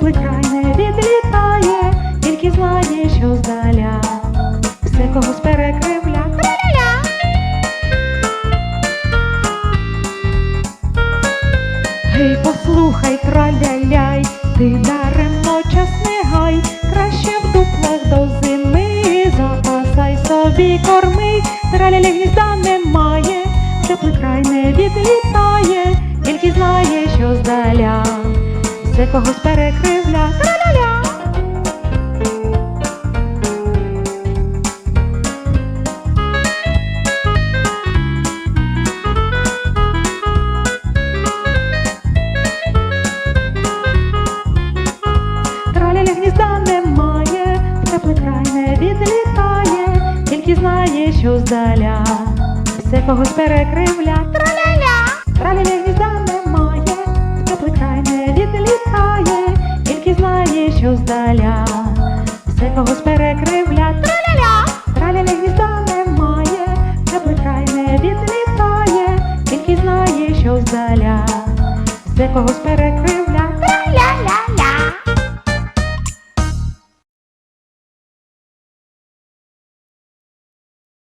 плекай, не відлітає, тільки знає, що здаля, все когось перекривля. Гей, послухай, траляляй, ти даремно час не гай, краще в дуплах до зими, запасай собі корми, траляля гнізда немає, теплий край не відлітає. Когось перекривля. Траляля. Траляля гнізда немає, теплий край відлітає, тільки знає, що здаля, все когось перекривля. Когось перекривля. Траляля, траляля гнізда немає, нехай не відлітає, тільки знає, що здаля, все когось перекривля.